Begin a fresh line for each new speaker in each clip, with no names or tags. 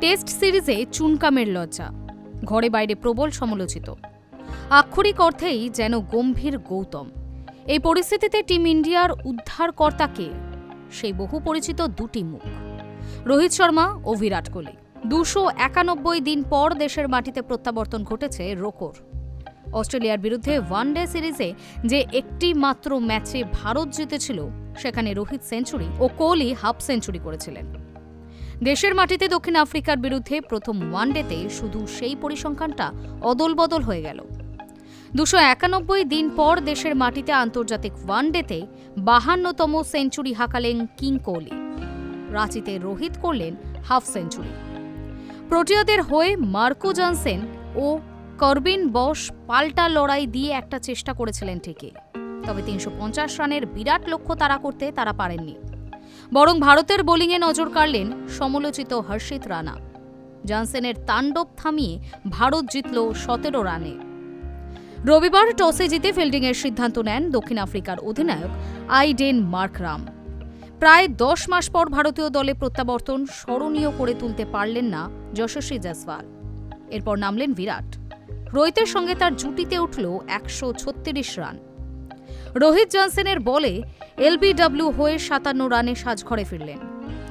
Test সিরিজে চুনকামের লজ্জা। ঘরে বাইরে প্রবল সমালোচিত। আক্ষরিক অর্থেই যেন গম্ভীর গৌতম। এই পরিস্থিতিতে টিম ইন্ডিয়ার উদ্ধারকর্তাকে, সেই বহু পরিচিত দুটি মুখ। রোহিত শর্মা ও বিরাট কোহলি। দুশো একানব্বই দিন পর দেশের মাটিতে প্রত্যাবর্তন ঘটেছে রোকোর। অস্ট্রেলিয়ার বিরুদ্ধে ওয়ানডে সিরিজে যে একটি মাত্র ম্যাচে ভারত জিতেছিল, সেখানে রোহিত সেঞ্চুরি ও কোহলি হাফ সেঞ্চুরি করেছিলেন। দেশের মাটিতে দক্ষিণ আফ্রিকার বিরুদ্ধে প্রথম ওয়ানডেতে শুধু সেই পরিসংখ্যানটা অদলবদল হয়ে গেল। দুশো একানব্বই দিন পর দেশের মাটিতে আন্তর্জাতিক ওয়ানডেতে বাহান্নতম সেঞ্চুরি হাঁকালেন কিং কোহলি। রাঁচিতে রোহিত করলেন হাফ সেঞ্চুরি। প্রোটিয়াদের হয়ে মার্কো জনসেন ও করবিন বস পাল্টা লড়াই দিয়ে একটা চেষ্টা করেছিলেন ঠিকই। তবে তিনশো পঞ্চাশ রানের বিরাট লক্ষ্য তারা করতে তারা পারেননি। বরং ভারতের বোলিংয়ে নজর কাড়লেন সমালোচিত হর্ষিত রানা। জনসেনের তাণ্ডব থামিয়ে ভারত জিতল সতেরো রানে। রবিবার টসে জিতে ফিল্ডিংয়ের সিদ্ধান্ত নেন দক্ষিণ আফ্রিকার অধিনায়ক আইডেন মার্করাম। প্রায় দশ মাস পর ভারতীয় দলে প্রত্যাবর্তন স্মরণীয় করে তুলতে পারলেন না যশস্বী জয়সওয়াল। এরপর নামলেন বিরাট। রোহিতের সঙ্গে তার জুটিতে উঠল একশো ছত্রিশ রান। রোহিত জনসেনের বলে এলবিডব্লিউ হয়ে সাতান্ন রানে সাজঘরে ফিরলেন।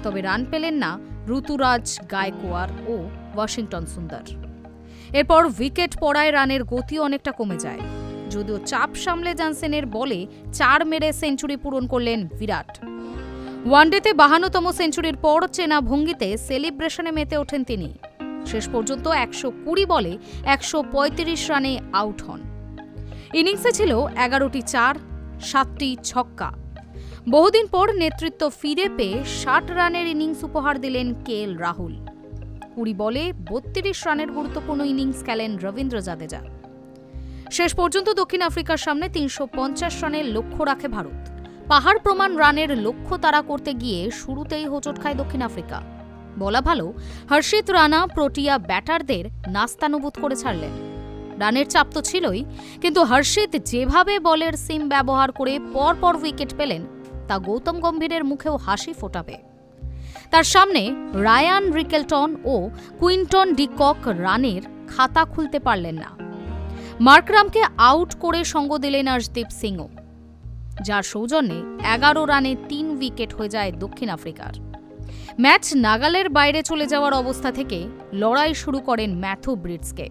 তবে রান পেলেন না ঋতুরাজ গায়কোয়ার ও ওয়াশিংটন সুন্দর। এরপর উইকেট পড়ায় রানের গতি অনেকটা কমে যায়। যদিও চাপ সামলে জনসেনের বলে চার মেরে সেঞ্চুরি পূরণ করলেন বিরাট। ওয়ানডেতে বাহান্নতম সেঞ্চুরির পর চেনা ভঙ্গিতে সেলিব্রেশনে মেতে ওঠেন তিনি। শেষ পর্যন্ত একশো কুড়ি বলে একশো পঁয়ত্রিশ রানে আউট হন। ইনিংসে ছিল এগারোটি চার সাতটি ছক্কা। বহুদিন পর নেতৃত্ব ফিরে পেয়ে ষাট রানের ইনিংস উপহার দিলেন কে এল রাহুল। কুড়ি বলে বত্রিশ রানের গুরুত্বপূর্ণ ইনিংস খেলেন রবীন্দ্র জাদেজা। শেষ পর্যন্ত দক্ষিণ আফ্রিকার সামনে তিনশো পঞ্চাশ রানের লক্ষ্য রাখে ভারত। পাহাড় প্রমাণ রানের লক্ষ্য তারা করতে গিয়ে শুরুতেই হোঁচট খায় দক্ষিণ আফ্রিকা। বলা ভালো, হর্ষিত রানা প্রোটিয়া ব্যাটারদের নাস্তানুভূত করে ছাড়লেন। রানের চাপ তো ছিলই, কিন্তু হর্ষিত যেভাবে বলের সিম ব্যবহার করে পরপর উইকেট পেলেন, তা গৌতম গম্ভীরের মুখেও হাসি ফোটাবে। তার সামনে রায়ান রিকেলটন ও কুইন্টন ডিকক রানের খাতা খুলতে পারলেন না। মার্করামকে আউট করে সঙ্গ দিলেন আর্শদীপ সিংও, যার সৌজন্যে এগারো রানে তিন উইকেট হয়ে যায় দক্ষিণ আফ্রিকার। ম্যাচ নাগালের বাইরে চলে যাওয়ার অবস্থা থেকে লড়াই শুরু করেন ম্যাথু ব্রিটসকে।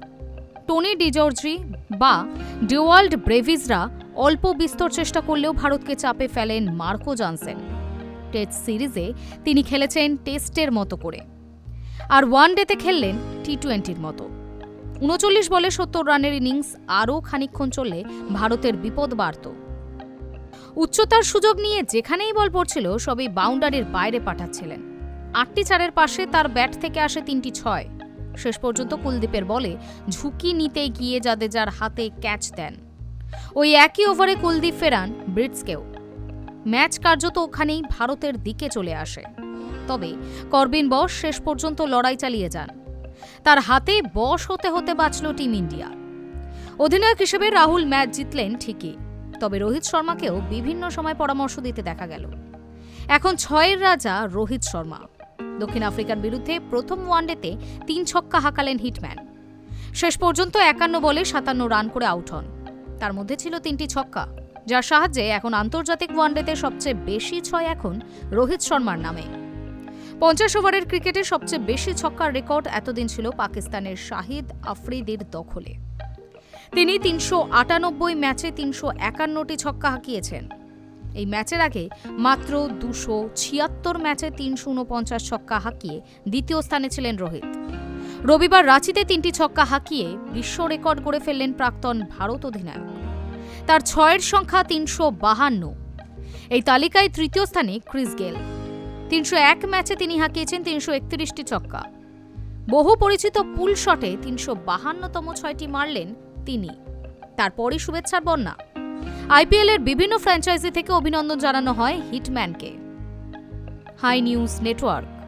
টনি ডিজর্জি বা ডিওয়াল্ড ব্রেভিজরা অল্প বিস্তর চেষ্টা করলেও ভারতকে চাপে ফেলেন মার্কো জনসেন। টেস্ট সিরিজে তিনি খেলেছেন টেস্টের মতো করে। আর ওয়ানডেতে খেললেন টি টোয়েন্টির মতো। উনচল্লিশ বলে সত্তর রানের ইনিংস আরও খানিকক্ষণ চললে ভারতের বিপদ বাড়ত। উচ্চতার সুযোগ নিয়ে যেখানেই বল পড়ছিল, সবই বাউন্ডারির বাইরে পাঠাচ্ছিলেন। আটটি চারের পাশে তার ব্যাট থেকে আসে তিনটি ছয়। শেষ পর্যন্ত কুলদীপের বলে ঝুঁকি নিতে গিয়ে জাদেজার হাতে ক্যাচ দেন। ওই একই ওভারে কুলদীপ ফেরান ব্রিটসকেও। ম্যাচ কার্যত ওখানেই ভারতের দিকে চলে আসে। তবে করবিন বস শেষ পর্যন্ত লড়াই চালিয়ে যান। তার হাতে বশ হতে হতে বাঁচল টিম ইন্ডিয়া। অধিনায়ক হিসেবে রাহুল ম্যাচ জিতলেন ঠিকই, তবে রোহিত শর্মাকেও বিভিন্ন সময় পরামর্শ দিতে দেখা গেল। এখন ছয়ের রাজা রোহিত শর্মা। দক্ষিণ আফ্রিকার বিরুদ্ধে প্রথম ওয়ানডেতে তিন ছক্কা হাঁকালেন হিটম্যান। শেষ পর্যন্ত একান্ন বলে সাতান্ন রান করে আউট হন। তার মধ্যে ছিল তিনটি ছক্কা, যার সাহায্যে এখন আন্তর্জাতিক ওয়ানডেতে সবচেয়ে বেশি ছয় এখন রোহিত শর্মার নামে। পঞ্চাশ ওভারের ক্রিকেটে সবচেয়ে বেশি ছক্কার রেকর্ড এতদিন ছিল পাকিস্তানের শাহিদ আফ্রিদির দখলে। তিনি তিনশো আটানব্বই ম্যাচে তিনশো একান্নটি ছক্কা হাঁকিয়েছেন। এই ম্যাচের আগে মাত্র দুশো ছিয়াত্তর ম্যাচে তিনশো উনপঞ্চাশ ছক্কা হাঁকিয়ে দ্বিতীয় স্থানে ছিলেন রোহিত। রবিবার রাঁচিতে তিনটি ছক্কা হাঁকিয়ে বিশ্ব রেকর্ড গড়ে ফেললেন প্রাক্তন ভারত অধিনায়ক। তার ছয়ের সংখ্যা তিনশো বাহান্ন। এই তালিকায় তৃতীয় স্থানে ক্রিস গেল। তিনশো এক ম্যাচে তিনি হাঁকিয়েছেন তিনশো একত্রিশটি ছক্কা। বহু পরিচিত পুল শটে তিনশো বাহান্নতম ছয়টি মারলেন তিনি। তারপরই শুভেচ্ছার বন্যা। আইপিএল এর বিভিন্ন ফ্র্যাঞ্চাইজি থেকে অভিনন্দন জানানো হয় হিটম্যানকে। High news network.